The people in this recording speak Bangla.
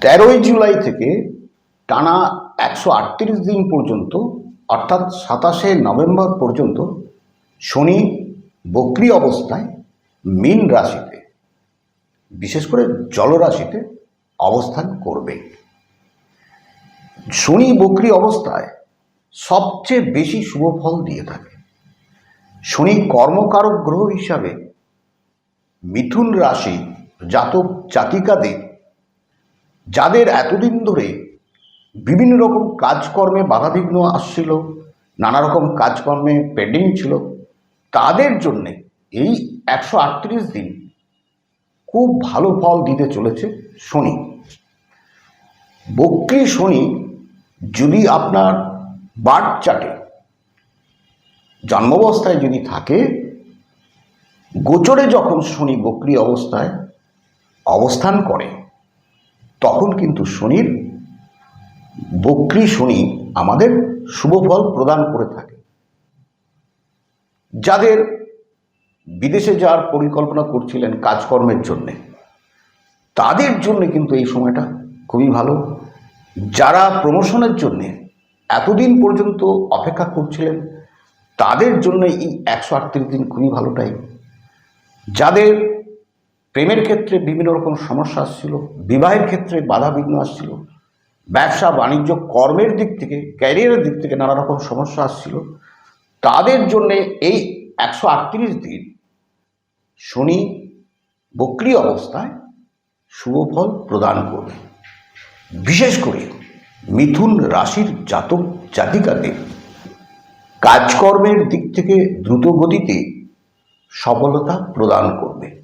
তেরোই জুলাই থেকে টানা একশো আটত্রিশ দিন পর্যন্ত, অর্থাৎ সাতাশে নভেম্বর পর্যন্ত শনি বক্রি অবস্থায় মীন রাশিতে, বিশেষ করে জলরাশিতে অবস্থান করবে। শনি বক্রি অবস্থায় সবচেয়ে বেশি শুভ ফল দিয়ে থাকে। শনি কর্মকারক গ্রহ হিসাবে মিথুন রাশি জাতক জাতিকাদের যাদের এতদিন ধরে বিভিন্ন রকম কাজকর্মে বাধাবিঘ্ন আসছিল, নানা রকম কাজকর্মে পেন্ডিং ছিল, তাদের জন্যে এই একশো আটত্রিশ দিন খুব ভালো ফল দিতে চলেছে শনি। বক্রী শনি যদি আপনার বার্থ চাটে জন্মাবস্থায় যদি থাকে, গোচরে যখন শনি বক্রী অবস্থায় অবস্থান করে তখন কিন্তু শনির বক্রী শনি আমাদের শুভ ফল প্রদান করে থাকে। যাদের বিদেশে যাওয়ার পরিকল্পনা করছিলেন কাজকর্মের জন্যে, তাদের জন্য কিন্তু এই সময়টা খুবই ভালো। যারা প্রমোশনের জন্যে এতদিন পর্যন্ত অপেক্ষা করছিলেন, তাদের জন্য এই একশো আটত্রিশ দিন খুবই ভালো টাইম যাদের প্রেমের ক্ষেত্রে বিভিন্ন রকম সমস্যা আসছিল, বিবাহের ক্ষেত্রে বাধা বিঘ্ন আসছিল, ব্যবসা, বাণিজ্য, কর্মের দিক থেকে ক্যারিয়ারের দিক থেকে নানা রকম সমস্যা আসছিল। তাদের জন্যে এই একশো আটত্রিশ দিন শনি বক্রি অবস্থায় শুভ ফল প্রদান করবে। বিশেষ করে মিথুন রাশির জাতক জাতিকাদের কাজকর্মের দিক থেকে দ্রুত গতিতে সফলতা প্রদান করবে।